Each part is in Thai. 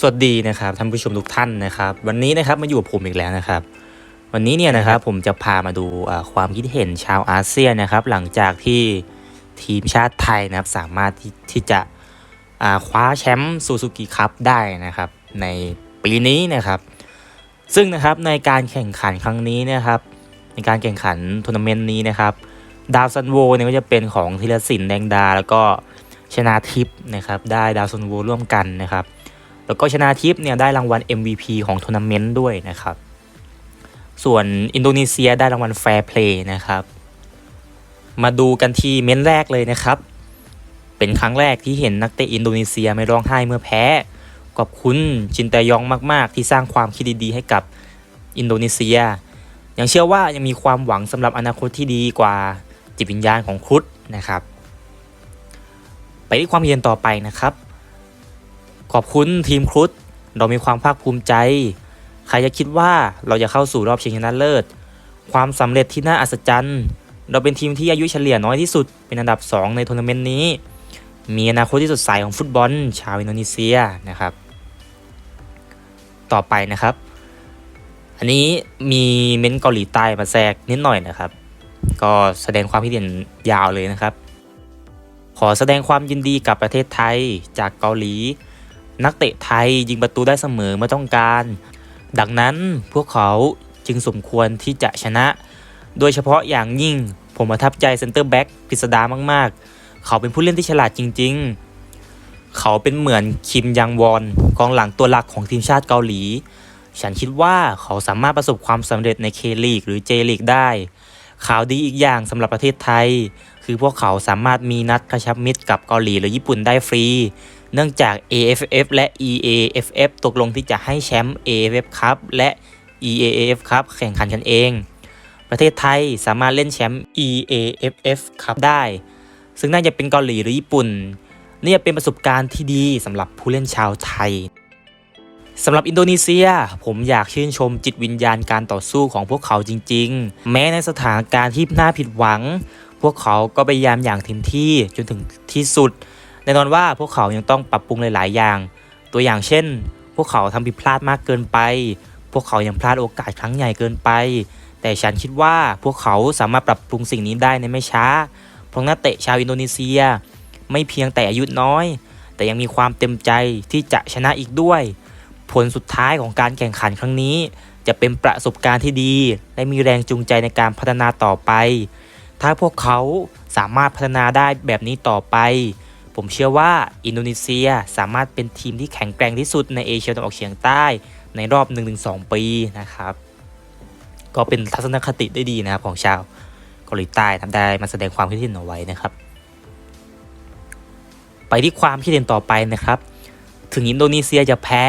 สวัสดีนะครับท่านผู้ชมทุกท่านนะครับ วันนี้นะครับมาอยู่กับผมอีกแล้วนะครับ วันนี้เนี่ยนะครับผมจะพามาดูความคิดเห็นชาวอาเซียนนะครับ หลังจากที่ทีมชาติไทยนะครับสามารถที่ที่จะคว้าแชมป์ซูซูกิคัพได้นะครับ ในปีนี้นะครับ ซึ่งนะครับในการแข่งขันครั้งนี้นะครับ ในการแข่งขันทัวร์นาเมนต์นี้นะครับ ดาวซันโวเนี่ยก็จะเป็นของธีรศิลป์แดงดา แล้วก็ชนาทิพย์นะครับ ได้ดาวซันโวร่วมกันนะครับ แล้วก็ชนาทิพย์เนี่ยได้รางวัล MVP ของทัวร์นาเมนต์ด้วยนะครับ ส่วนอินโดนีเซียได้รางวัลแฟร์เพลย์นะครับ มาดูกันที่เม้นแรกเลยนะครับ เป็นครั้งแรกที่เห็นนักเตะอินโดนีเซียไม่ร้องไห้เมื่อแพ้ขอบคุณจินตยองมาก ๆ ที่สร้างความคิดดี ๆ ให้กับอินโดนีเซีย ยังเชื่อว่ายังมีความหวังสำหรับอนาคตที่ดีกว่าจิตวิญญาณของครุฑนะครับ ไปที่ความเย็นต่อไปนะครับ ขอบคุณทีมครุฑเรามีความภาคภูมิใจ ใครจะคิดว่าเราจะเข้าสู่รอบชิงชนะเลิศ ความสำเร็จที่น่าอัศจรรย์ เราเป็นทีมที่อายุเฉลี่ยน้อยที่สุด เป็นอันดับ 2 ในทัวร์นาเมนต์นี้ มีอนาคตที่สดใสของฟุตบอล ชาวอินโดนีเซียนะครับ ต่อไปนะครับ อันนี้มีเม้นเกาหลีใต้มาแทรกนิดหน่อยนะครับ ก็แสดงความคิดเห็นยาวเลยนะครับ ขอแสดงความยินดีกับประเทศไทยจากเกาหลี นักเตะไทยยิงประตูได้เสมอเมื่อต้องการ ดังนั้นพวกเขาจึงสมควรที่จะชนะ โดยเฉพาะอย่างยิ่งผมประทับใจเซนเตอร์แบ็กพิสดามาก ๆ เขาเป็นผู้เล่นที่ฉลาดจริง ๆ เขาเป็นเหมือนคิมยังวอนกองหลังตัวหลักของทีมชาติเกาหลี ฉันคิดว่าเขาสามารถประสบความสำเร็จในเคลีกหรือเจลีกได้ข่าวดีอีกอย่างสำหรับประเทศไทย คือพวกเขาสามารถมีนัดกระชับมิตรกับเกาหลีหรือญี่ปุ่นได้ฟรี เนื่องจาก AFF และ EAFF ตกลงที่จะให้แชมป์ AFF ครับและ EAFF ครับแข่งขันกันเอง ประเทศไทยสามารถเล่นแชมป์ EAFF ครับได้ ซึ่งน่าจะเป็นเกาหลีหรือญี่ปุ่นนี่จะเป็นประสบการณ์ที่ดีสำหรับผู้เล่นชาวไทยสำหรับอินโดนีเซีย ผมอยากชื่นชมจิตวิญญาณการต่อสู้ของพวกเขาจริง ๆ แม้ในสถานการณ์ที่น่าผิดหวัง พวกเขาก็พยายามอย่างเต็มที่จนถึงที่สุด แน่นอนว่าพวกเขายังต้องปรับปรุงหลาย ๆ อย่าง ตัวอย่างเช่น พวกเขาทำผิดพลาดมากเกินไป พวกเขายังพลาดโอกาสครั้งใหญ่เกินไป แต่ฉันคิดว่าพวกเขาสามารถปรับปรุงสิ่งนี้ได้ในไม่ช้า เพราะนักเตะชาวอินโดนีเซีย ไม่เพียงแต่อายุน้อย แต่ยังมีความเต็มใจที่จะชนะอีกด้วย ผลสุดท้ายของการแข่งขันครั้งนี้ จะเป็นประสบการณ์ที่ดี และมีแรงจูงใจในการพัฒนาต่อไป ถ้าพวกเขาสามารถพัฒนาได้แบบนี้ต่อไป ผมเชื่อว่าอินโดนีเซียสามารถเป็นทีมที่แข็งแกร่งที่สุดในเอเชียตะวันออกเฉียงใต้ในรอบ 1-2 ปีนะครับ ก็เป็นทัศนคติได้ดีนะครับของชาวเกาหลีใต้ทำได้มาแสดงความคิดเห็นเอาไว้นะครับ ไปที่ความคิดเห็นต่อไปนะครับ ถึงอินโดนีเซียจะแพ้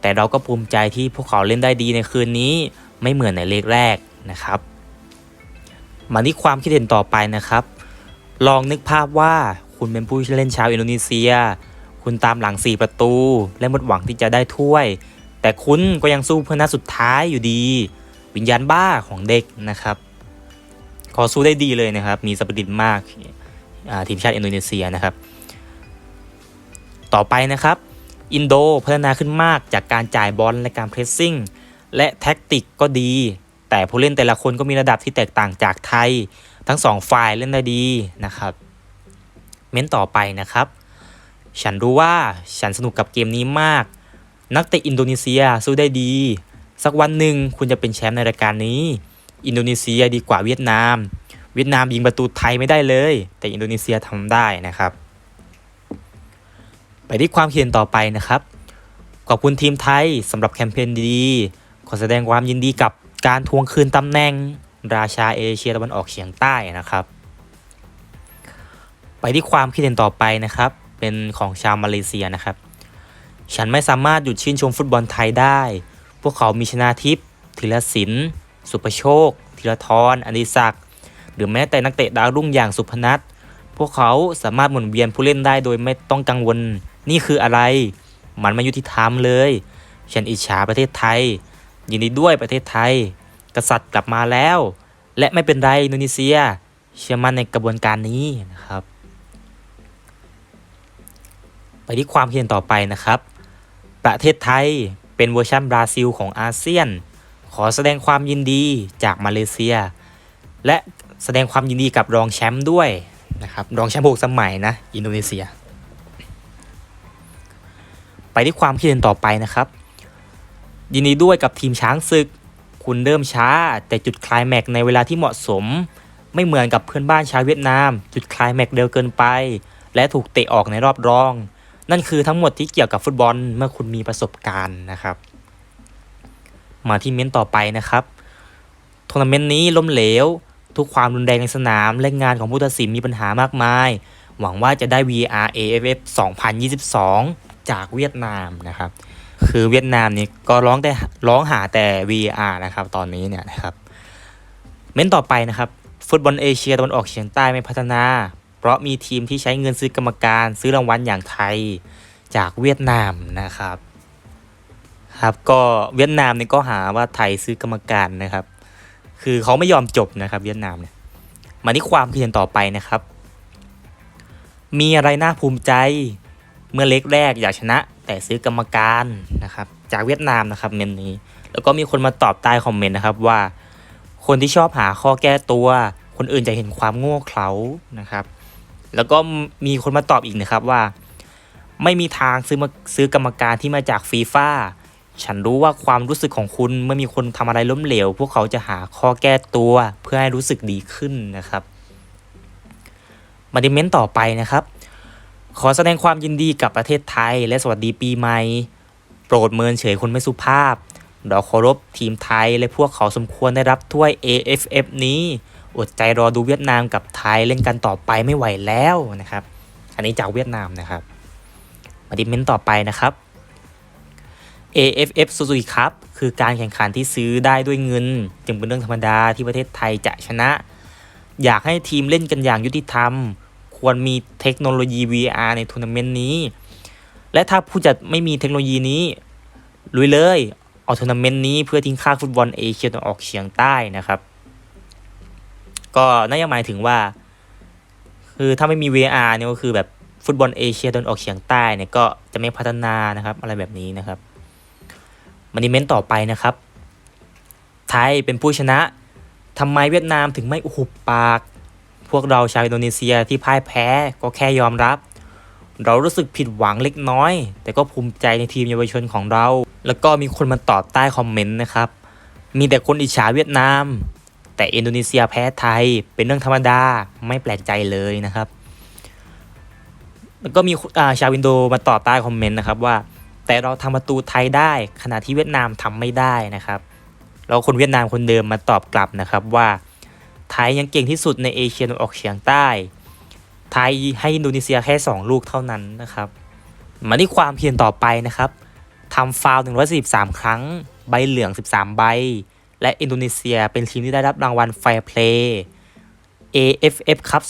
แต่เราก็ภูมิใจที่พวกเขาเล่นได้ดีในคืนนี้ไม่เหมือนในเลกแรกนะครับ มาที่ความคิดเห็นต่อไปนะครับ ลองนึกภาพว่า คุณเป็นผู้เล่นชาวอินโดนีเซีย คุณตามหลัง 4 ประตู และหมดหวังที่จะได้ถ้วย แต่คุณก็ยังสู้เพื่อนัดสุดท้ายอยู่ดี วิญญาณบ้าของเด็กนะครับ ขอสู้ได้ดีเลยนะครับ มีสปิริตมากาทีมชาติอินโดนีเซียนะครับ ต่อไปนะครับ อินโดพัฒนาขึ้นมากจากการจ่ายบอลและการเพรสซิ่งและแท็กติกก็ดี แต่ผู้เล่นแต่ละคนก็มีระดับที่แตกต่างจากไทย ทั้งสองฝ่ายเล่นได้ดีนะครับ เม้นต่อไปนะครับ ฉันรู้ว่าฉันสนุกกับเกมนี้มาก นักเตะอินโดนีเซียสู้ได้ดี สักวันหนึ่งคุณจะเป็นแชมป์ในรายการนี้ อินโดนีเซียดีกว่าเวียดนาม เวียดนามยิงประตูไทยไม่ได้เลย แต่อินโดนีเซียทำได้นะครับ ไปที่ความเขียนต่อไปนะครับ ขอบคุณทีมไทยสำหรับแคมเปญดีๆขอแสดงความยินดีกับการทวงคืนตำแหน่งราชาเอเชียตะวันออกเฉียงใต้นะครับ ไปที่ความคิดเห็นต่อไปนะครับ เป็นของชาวมาเลเซียนะครับ ฉันไม่สามารถหยุดชื่นชมฟุตบอลไทยได้ พวกเขามีชนาทิพย์ธีรศิลป์สุประโชคธีรทรอดิศักดิ์หรือแม้แต่นักเตะดาวรุ่งอย่างสุพนัทพวกเขาสามารถหมุนเวียนผู้เล่นได้โดยไม่ต้องกังวล นี่คืออะไร มันไม่ยุติธรรมเลย ฉันอิจฉาประเทศไทย ยินดีด้วยประเทศไทย กษัตริย์กลับมาแล้ว และไม่เป็นไรอินโดนีเซีย เชื่อมั่นในกระบวนการนี้นะครับ ไปที่ความคิดเห็นต่อไปนะครับ ประเทศไทยเป็นเวอร์ชันบราซิลของอาเซียน ขอแสดงความยินดีจากมาเลเซีย และแสดงความยินดีกับรองแชมป์ด้วยนะครับรองแชมป์หกสมัยนะอินโดนีเซีย ไปที่ความคิดเห็นต่อไปนะครับ ยินดีด้วยกับทีมช้างศึก คุณเริ่มช้า แต่จุดคลายแม็กในเวลาที่เหมาะสม ไม่เหมือนกับเพื่อนบ้านชาวเวียดนาม จุดคลายแม็กเร็วเกินไป และถูกเตะออกในรอบรอง นั่นคือทั้งหมดที่เกี่ยวกับฟุตบอลเมื่อคุณมีประสบการณ์นะครับ มาที่เม้นต์ต่อไปนะครับทัวร์นาเมนต์นี้ล้มเหลว ทุกความรุนแรงในสนาม และงานของผู้ตัดสินมีปัญหามากมาย หวังว่าจะได้ VR AFF 2022 จากเวียดนามนะครับคือเวียดนามนี่ก็ร้องแต่ร้องหาแต่ VR นะครับตอนนี้เนี่ยนะครับ เม้นต์ต่อไปนะครับ ฟุตบอลเอเชียตะวันออกเฉียงใต้ไม่พัฒนา เพราะมีทีมที่ใช้เงินซื้อกรรมการซื้อรางวัลอย่างไทยจากเวียดนามนะครับ ครับก็เวียดนามเนี่ยก็หาว่าไทยซื้อกรรมการนะครับ คือเขาไม่ยอมจบนะครับ เวียดนามเนี่ยมาที่ความคิดเห็นต่อไปนะครับ มีอะไรน่าภูมิใจเมื่อเล็กแรกอยากชนะ แต่ซื้อกรรมการนะครับ จากเวียดนามนะครับเมนนี้ แล้วก็มีคนมาตอบใต้คอมเมนต์นะครับว่า คนที่ชอบหาข้อแก้ตัว คนอื่นจะเห็นความโง่เขลานะครับ แล้วก็มีคนมาตอบอีกนะครับว่า ไม่มีทางซื้อมาซื้อกรรมการที่มาจากฟีฟ่าฉันรู้ว่าความรู้สึกของคุณเมื่อมีคนทำอะไรล้มเหลว พวกเขาจะหาข้อแก้ตัวเพื่อให้รู้สึกดีขึ้นนะครับมาดิเมนต์ต่อไปนะครับ ขอแสดงความยินดีกับประเทศไทย และสวัสดีปีใหม่ โปรดเมินเฉยคนไม่สุภาพ เราเคารพทีมไทยและพวกเขาสมควรได้รับถ้วย AFF นี้อดใจรอดูเวียดนามกับไทยเล่นกันต่อไปไม่ไหวแล้วนะครับ อันนี้จากเวียดนามนะครับ มาดิเมนต์ต่อไปนะครับ AFF Suzuki Cup คือการแข่งขันที่ซื้อได้ด้วยเงิน จึงเป็นเรื่องธรรมดาที่ประเทศไทยจะชนะ อยากให้ทีมเล่นกันอย่างยุติธรรม ควรมีเทคโนโลยี VR ในทัวร์นาเมนต์นี้ และถ้าผู้จัดไม่มีเทคโนโลยีนี้ลุยเลย เอาทัวร์นาเมนต์นี้เพื่อทิ้งค่าฟุตบอลเอเชียตะวันออกเฉียงใต้นะครับ ก็น่าจะหมายถึงว่า คือถ้าไม่มี VR เนี่ยก็คือแบบฟุตบอลเอเชียตะวันออกเฉียงใต้เนี่ยก็จะไม่พัฒนานะครับ อะไรแบบนี้นะครับมานิเมนต์ต่อไปนะครับ ไทยเป็นผู้ชนะทำไมเวียดนามถึงไม่อุบปาก พวกเราชาวอินโดนีเซียที่พ่ายแพ้ก็แค่ยอมรับ เรารู้สึกผิดหวังเล็กน้อย แต่ก็ภูมิใจในทีมเยาวชนของเรา แล้วก็มีคนมาตอบใต้คอมเมนต์นะครับ มีแต่คนอิจฉาเวียดนาม แต่อินโดนีเซียแพ้ไทย เป็นเรื่องธรรมดาไม่แปลกใจเลยนะครับ แล้วก็มีาชาวอินโดมาตอบใต้คอมเมนต์นะครับว่า แต่เราทำประตูไทยได้ ขณะที่เวียดนามทำไม่ได้นะครับแล้วคนเวียดนามคนเดิมมาตอบกลับนะครับว่า ไทยยังเก่งที่สุดในเอเชียตะวันออกเฉียงใต้ ไทยให้อินโดนีเซียแค่ 2 ลูกเท่านั้นนะครับ มาที่ความเพียรต่อไปนะครับ ทำฟาวล์143 ครั้ง ใบเหลือง 13 ใบ และอินโดนีเซียเป็นทีมที่ได้รับรางวัลแฟร์เพลย์ AFF ครับ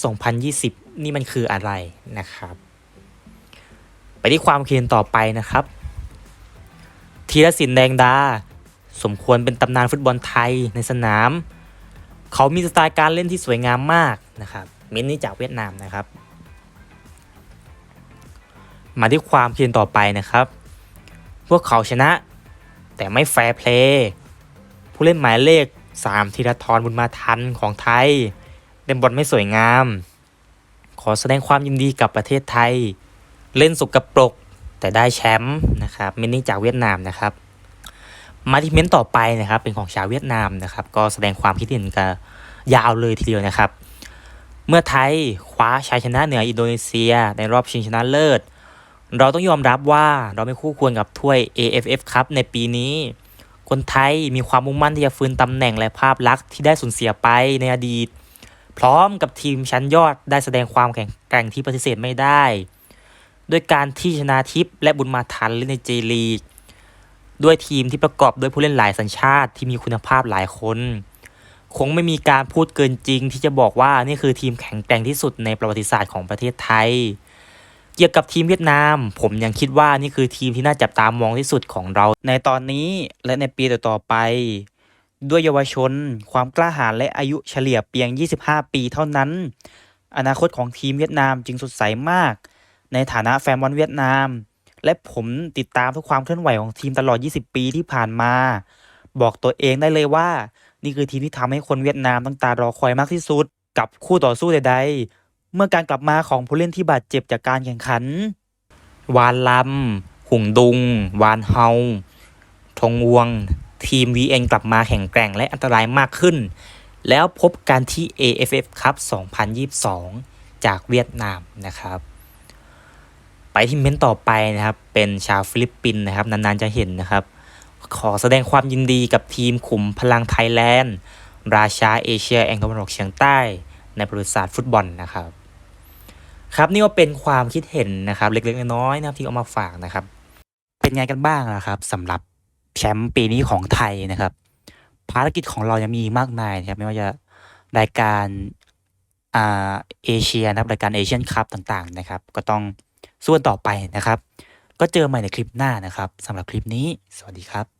2020 นี่มันคืออะไรนะครับ ไปที่ความเพียรต่อไปนะครับธีรศิลป์แดงดา สมควรเป็นตำนานฟุตบอลไทยในสนาม เขามีสไตล์การเล่นที่สวยงามมากนะครับ เม้นนี้จากเวียดนามนะครับ มาที่ความเพียรต่อไปนะครับ พวกเขาชนะ แต่ไม่แฟร์เพลย์ผู้เล่นหมายเลข 3 ธีรทรบุญมาทันของไทยเล่นบอลไม่สวยงาม ขอแสดงความยินดีกับประเทศไทย เล่นสุกปรก แต่ได้แชมป์นะครับเมนนี้จากเวียดนามนะครับ มาที่เมนต์ต่อไปนะครับเป็นของชาวเวียดนามนะครับ ก็แสดงความคิดเห็นกันยาวเลยทีเดียวนะครับ เมื่อไทยคว้าชัยชนะเหนืออินโดนีเซีย ในรอบชิงชนะเลิศ เราต้องยอมรับว่าเราไม่คู่ควรกับถ้วย AFF ครับในปีนี้ คนไทยมีความมุ่งมั่นที่จะฟื้นตำแหน่งและภาพลักษณ์ที่ได้สูญเสียไปในอดีต พร้อมกับทีมชั้นยอดได้แสดงความแข็งแกร่งที่ปฏิเสธไม่ได้ ด้วยการที่ชนาทิพและบุญมาทันเล่นในเจลีกด้วยทีมที่ประกอบด้วยผู้เล่นหลายสัญชาติที่มีคุณภาพหลายคน คงไม่มีการพูดเกินจริงที่จะบอกว่านี่คือทีมแข็งแกร่งที่สุดในประวัติศาสตร์ของประเทศไทย เกี่ยวกับทีมเวียดนาม ผมยังคิดว่านี่คือทีมที่น่าจับตามองที่สุดของเรา ในตอนนี้และในปีต่อๆไป ด้วยเยาวชน ความกล้าหาญและอายุเฉลี่ยเพียง 25 ปีเท่านั้น อนาคตของทีมเวียดนามจึงสดใสมาก ในฐานะแฟนบอลเวียดนาม และผมติดตามทุกความเคลื่อนไหวของทีมตลอด 20 ปีที่ผ่านมา บอกตัวเองได้เลยว่า นี่คือทีมที่ทำให้คนเวียดนามตั้งตารอคอยมากที่สุด กับคู่ต่อสู้ใดๆ เมื่อการกลับมาของผู้เล่นที่บาดเจ็บจากการแข่งขัน วานลำ หุงดุง วานเฮา ทงวง ทีม VN กลับมาแข็งแกร่งและอันตรายมากขึ้น แล้วพบกันที่ AFF ครับ 2022 จากเวียดนามนะครับ ไปที่เม้นต์ต่อไปนะครับ เป็นชาวฟิลิปปินส์นะครับ นานๆจะเห็นนะครับ ขอแสดงความยินดีกับทีมขุมพลังไทยแลนด์ ราชาเอเชียแองตะวันออกเฉียงใต้ในประวัติศาสตร์ฟุตบอลนะครับ ครับนี่ก็เป็นความคิดเห็นนะครับเล็กๆน้อยๆนะครับที่เอามาฝากนะครับ เป็นไงกันบ้างนะครับสำหรับแชมป์ปีนี้ของไทยนะครับ ภารกิจของเรายังมีมากมายนะครับ ไม่ว่าจะรายการอ่าเอเชียนะครับรายการเอเชียนคัพต่างๆนะครับ ก็ต้องสู้กันต่อไปนะครับ ก็เจอใหม่ในคลิปหน้านะครับสำหรับคลิปนี้ สวัสดีครับ